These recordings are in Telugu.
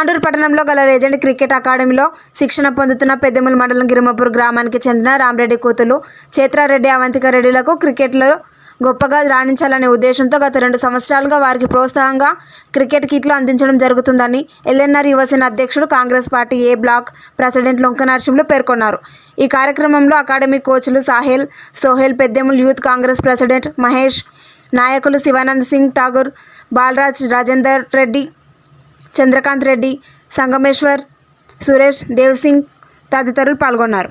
తాండూరు పట్టణంలో గల లెజెండ్ క్రికెట్ అకాడమీలో శిక్షణ పొందుతున్న పెద్దముల మండలం గిరిమపూర్ గ్రామానికి చెందిన రామరెడ్డి కూతులు చేత్రారెడ్డి అవంతిక రెడ్డిలకు క్రికెట్లో గొప్పగా రాణించాలనే ఉద్దేశంతో గత రెండు సంవత్సరాలుగా వారికి ప్రోత్సాహంగా క్రికెట్ కిట్లు అందించడం జరుగుతుందని ఎల్ఎన్ఆర్ యువసేన అధ్యక్షుడు Congress party A block president Lonka Narasimhulu పేర్కొన్నారు. ఈ కార్యక్రమంలో అకాడమీ కోచ్లు సాహెల్ సోహెల్ పెద్దెముల్ యూత్ కాంగ్రెస్ ప్రెసిడెంట్ మహేష్ నాయకులు శివానంద్ సింగ్ ఠాగూర్ బాలరాజ్ రాజేందర్ రెడ్డి చంద్రకాంత్ రెడ్డి సంగమేశ్వర్ సురేష్ దేవ్ సింగ్ తదితరులు పాల్గొన్నారు.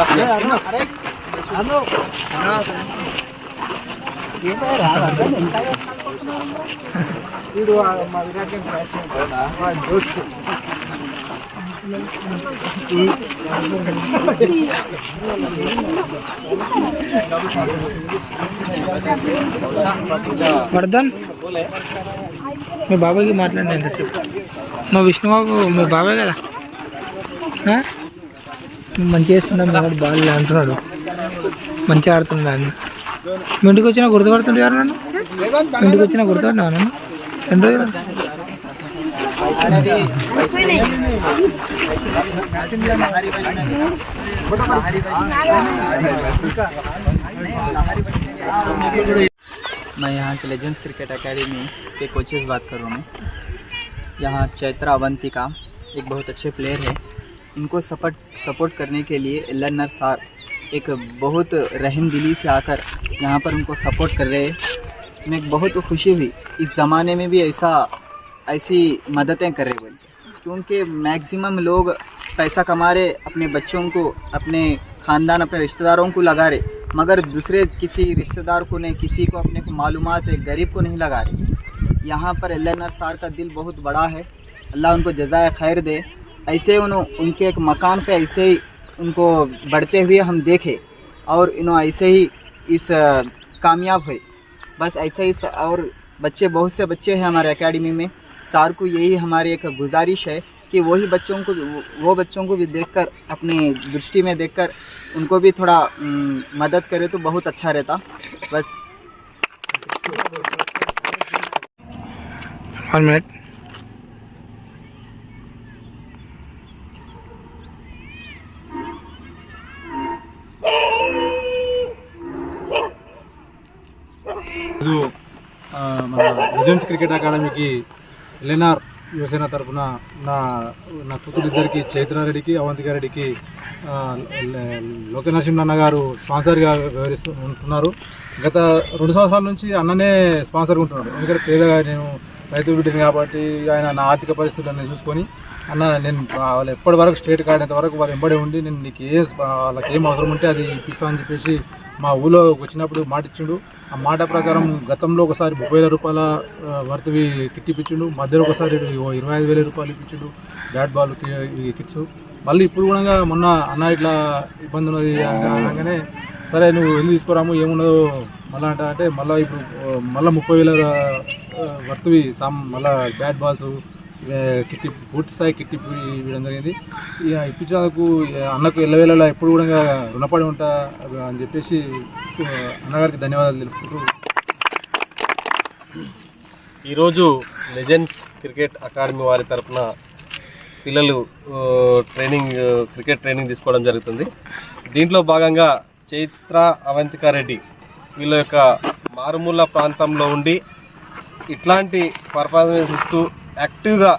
ఒకసారి కొంచెం క్లోజ్ ఓకే వర్ధన్ మీ బాబాయ్కి మాట్లాడండి ఎంతసేపు మా విష్ణుబాబు మీ బాబాయ్ కదా ఆ? మంచిగా వేస్తున్నాడు మీ బాగా అంటున్నాడు మంచిగా ఆడుతున్నాడు అని మీ ఇంటికి వచ్చినా గుర్తుపడుతుండే ఎవరు నన్ను మీ ఇంటికి వచ్చినా గుర్తుపడినా నన్ను రెండు రోజులు मैं यहाँ के लेजेंड्स क्रिकेट एकेडमी के कोचेस बात कर रहा हूँ यहाँ चैत्रा अवंतिका एक बहुत अच्छे प्लेयर है इनको सपोर्ट सपोर्ट करने के लिए लर्नर सार एक बहुत रहम दिली से आकर यहाँ पर उनको सपोर्ट कर रहे हैं। हमें बहुत खुशी हुई। इस ज़माने में भी ऐसा, ऐसी मददें कर रहे बोल क्योंकि मैक्सिमम लोग पैसा कमा रहे, अपने बच्चों को, अपने ख़ानदान, अपने रिश्तेदारों को लगा रहे। मगर दूसरे किसी रिश्तेदार को नहीं, किसी को अपने को मालूम है, गरीब को नहीं लगा रहे। यहाँ पर एल सार का दिल बहुत बड़ा है। अल्लाह उनको जजाय खैर दे। ऐसे उन्हों उनके एक मकान पे ऐसे ही उनको बढ़ते हुए हम देखे और इन्हों ऐसे ही इस कामयाब हुए। बस ऐसे ही और बच्चे, बहुत से बच्चे हैं हमारे एकेडमी में। सार को यही हमारी एक गुजारिश है कि वही बच्चों को वो- बच्चों को भी देखकर, अपनी दृष्टि में देखकर उनको भी थोड़ा मदद करे तो बहुत अच्छा रहता। बस। వన్ ఈరోజు మన విజన్స్ క్రికెట్ అకాడమీకి ఎల్ఎన్ఆర్ యువసేన తరఫున నా నా కూతురిద్దరికి చైత్రారెడ్డికి అవంతికారెడ్డికి ఆ, లోక నరసింహన్న గారు స్పాన్సర్గా వ్యవహరిస్తూ ఉంటున్నారు. గత రెండు సంవత్సరాల నుంచి అన్ననే స్పాన్సర్గా ఉంటున్నాడు. ఎందుకంటే పేదగా నేను రైతు బిడ్డని కాబట్టి ఆయన నా ఆర్థిక పరిస్థితులను చూసుకొని అన్న నేను వాళ్ళు ఎప్పటి వరకు స్టేట్ కాడేంత వరకు వాళ్ళు ఎంబడి ఉండి నేను నీకు ఏ వాళ్ళకి ఏం అవసరం ఉంటే అది ఇప్పిస్తా అని చెప్పేసి మా ఊళ్ళో వచ్చినప్పుడు మాట ఇచ్చిండు ఆ మాట ప్రకారం గతంలో ఒకసారి ముప్పై వేల రూపాయల వర్తవి కిట్ ఇప్పించిండు. మధ్యలో ఒకసారి ఇరవై ఐదు వేల రూపాయలు ఇప్పించిండు. Bat ball kits. మళ్ళీ ఇప్పుడు కూడా మొన్న అన్న ఇట్లా ఇబ్బంది ఉన్నది అనగానే సరే నువ్వు వెళ్ళి తీసుకురాము ఏమున్నదో మళ్ళీ అంటే అంటే మళ్ళీ ఇప్పుడు మళ్ళీ ముప్పై వేల వర్తవి సామ్ మళ్ళీ బ్యాట్ బాల్స్ కిట్టి పూర్తి స్థాయి కిట్టి ఇవ్వడం జరిగింది. ఇక ఇప్పించినందుకు ఇక అన్నకు ఎల్లవేళలా ఎప్పుడు కూడా రుణపడి ఉంటా అని చెప్పేసి అన్నగారికి ధన్యవాదాలు తెలుపుకుంటూ. ఈరోజు లెజెండ్స్ క్రికెట్ అకాడమీ వారి తరపున పిల్లలు ట్రైనింగ్ క్రికెట్ ట్రైనింగ్ తీసుకోవడం జరుగుతుంది. దీంట్లో భాగంగా చైత్ర అవంతిక రెడ్డి వీళ్ళ యొక్క మారుమూల ప్రాంతంలో ఉండి ఇట్లాంటి పర్ఫార్మెన్స్ ఇస్తూ యాక్టివ్గా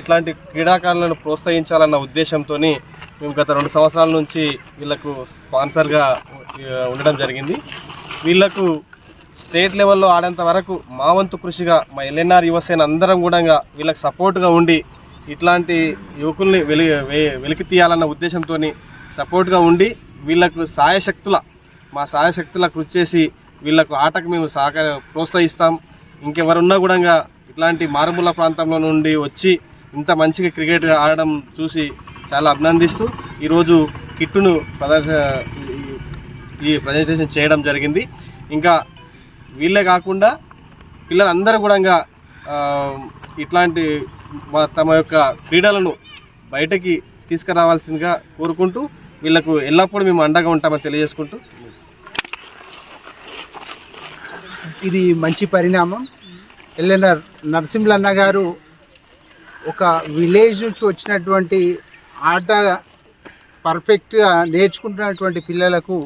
ఇట్లాంటి క్రీడాకారులను ప్రోత్సహించాలన్న ఉద్దేశంతో మేము గత రెండు సంవత్సరాల నుంచి వీళ్ళకు స్పాన్సర్గా ఉండడం జరిగింది. వీళ్ళకు స్టేట్ లెవెల్లో ఆడేంత వరకు మా వంతు కృషిగా మా ఎల్ఎన్ఆర్ యువసేన అందరం కూడా వీళ్ళకి సపోర్ట్గా ఉండి ఇట్లాంటి యువకుల్ని వెలి వెలికి తీయాలన్న ఉద్దేశంతో సపోర్ట్గా ఉండి వీళ్ళకు సాయశక్తుల మా సాయశక్తుల కృషి చేసి వీళ్ళకు ఆటకు మేము సహకార ప్రోత్సహిస్తాం. ఇంకెవరున్నా కూడా ఇట్లాంటి మారుమూల ప్రాంతంలో నుండి వచ్చి ఇంత మంచిగా క్రికెట్ ఆడడం చూసి చాలా అభినందిస్తూ ఈరోజు కిట్టును ప్రదర్శ ఈ- ప్రజెంటేషన్ చేయడం జరిగింది. ఇంకా వీళ్ళే కాకుండా పిల్లలందరూ కూడా ఇట్లాంటి తమ యొక్క క్రీడలను బయటకి తీసుకురావాల్సిందిగా కోరుకుంటూ వీళ్ళకు ఎల్లప్పుడూ మేము అండగా ఉంటామని తెలియజేసుకుంటూ. ఇది మంచి పరిణామం. ఎల్ఎన్ఆర్ నరసింహలన్న గారు ఒక విలేజ్ నుంచి వచ్చినటువంటి ఆట పర్ఫెక్ట్గా నేర్చుకుంటున్నటువంటి పిల్లలకు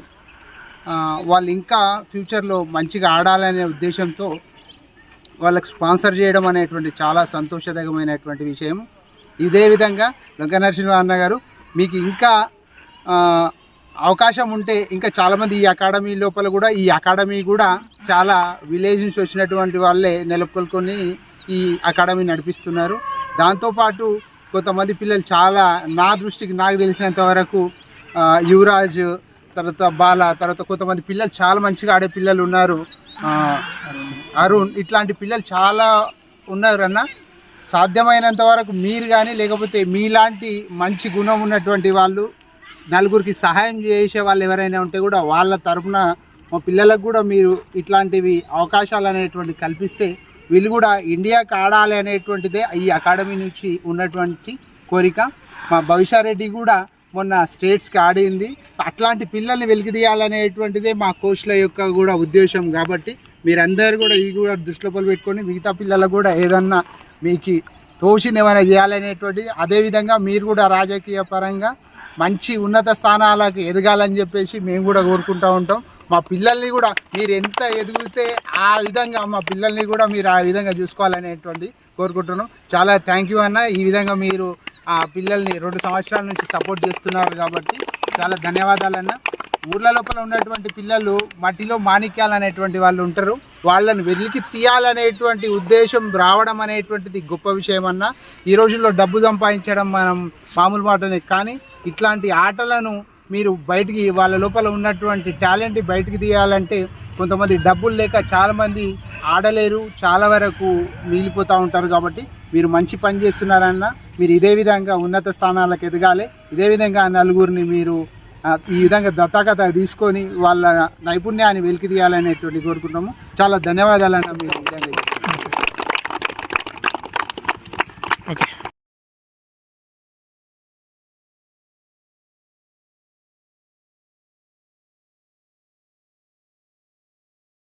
వాళ్ళు ఇంకా ఫ్యూచర్లో మంచిగా ఆడాలనే ఉద్దేశంతో వాళ్ళకు స్పాన్సర్ చేయడం అనేటువంటి చాలా సంతోషదకమైనటువంటి విషయం. ఇదే విధంగా లొంక నరసింహ అన్న గారు మీకు ఇంకా అవకాశం ఉంటే ఇంకా చాలామంది ఈ అకాడమీ లోపల కూడా ఈ అకాడమీ కూడా చాలా విలేజ్ నుంచి వచ్చినటువంటి వాళ్ళే నెలకొల్కొని ఈ అకాడమీ నడిపిస్తున్నారు. దాంతోపాటు కొంతమంది పిల్లలు చాలా నా దృష్టికి నాకు తెలిసినంత వరకు యువరాజ్ తర్వాత బాల తర్వాత కొంతమంది పిల్లలు చాలా మంచిగా ఆడే పిల్లలు ఉన్నారు. అరుణ్ ఇట్లాంటి పిల్లలు చాలా ఉన్నారు అన్న. సాధ్యమైనంత వరకు మీరు కానీ లేకపోతే మీలాంటి మంచి గుణం ఉన్నటువంటి వాళ్ళు నలుగురికి సహాయం చేసే వాళ్ళు ఎవరైనా ఉంటే కూడా వాళ్ళ తరపున మా పిల్లలకు కూడా మీరు ఇట్లాంటివి అవకాశాలు అనేటువంటి కల్పిస్తే వీళ్ళు కూడా ఇండియాకి ఆడాలి అనేటువంటిదే ఈ అకాడమీ నుంచి ఉన్నటువంటి కోరిక. మా భవిష్యారెడ్డి కూడా మొన్న స్టేట్స్కి ఆడింది. అట్లాంటి పిల్లల్ని వెలికి తీయాలనేటువంటిదే మా కోచ్ల యొక్క కూడా ఉద్దేశం కాబట్టి మీరందరూ కూడా ఇది కూడా దృష్టిలో పెట్టుకొని మిగతా పిల్లలకు కూడా ఏదన్నా మీకు తోచింది ఏమైనా చేయాలనేటువంటిది. అదేవిధంగా మీరు కూడా రాజకీయ పరంగా మంచి ఉన్నత స్థానాలకు ఎదగాలని చెప్పేసి మేము కూడా కోరుకుంటూ ఉంటాం. మా పిల్లల్ని కూడా మీరు ఎంత ఎదిగితే ఆ విధంగా మా పిల్లల్ని కూడా మీరు ఆ విధంగా చూసుకోవాలనేటువంటి కోరుకుంటున్నాం. చాలా థ్యాంక్ యూ అన్న. ఈ విధంగా మీరు ఆ పిల్లల్ని రెండు సంవత్సరాల నుంచి సపోర్ట్ చేస్తున్నారు కాబట్టి చాలా ధన్యవాదాలు అన్న. ఊర్ల లోపల ఉన్నటువంటి పిల్లలు మట్టిలో మాణిక్యాలు అనేటువంటి వాళ్ళు ఉంటారు. వాళ్ళని వెలికి తీయాలనేటువంటి ఉద్దేశం రావడం అనేటువంటిది గొప్ప విషయం అన్న ఈ రోజుల్లో డబ్బు సంపాదించడం మనం మామూలు మాటనే కానీ ఇట్లాంటి ఆటలను మీరు బయటికి వాళ్ళ లోపల ఉన్నటువంటి టాలెంట్ బయటికి తీయాలంటే కొంతమంది డబ్బులు లేక చాలామంది ఆడలేరు చాలా వరకు మిగిలిపోతూ ఉంటారు కాబట్టి మీరు మంచి పని చేస్తున్నారన్న మీరు ఇదే విధంగా ఉన్నత స్థానాలకు ఎదగాలి. ఇదే విధంగా నలుగురిని మీరు ఈ విధంగా దత్తాకత తీసుకొని వాళ్ళ నైపుణ్యాన్ని వెలికి తీయాలనేటువంటి కోరుకుంటున్నాము. చాలా ధన్యవాదాలన్న మీరు విధంగా ఓకే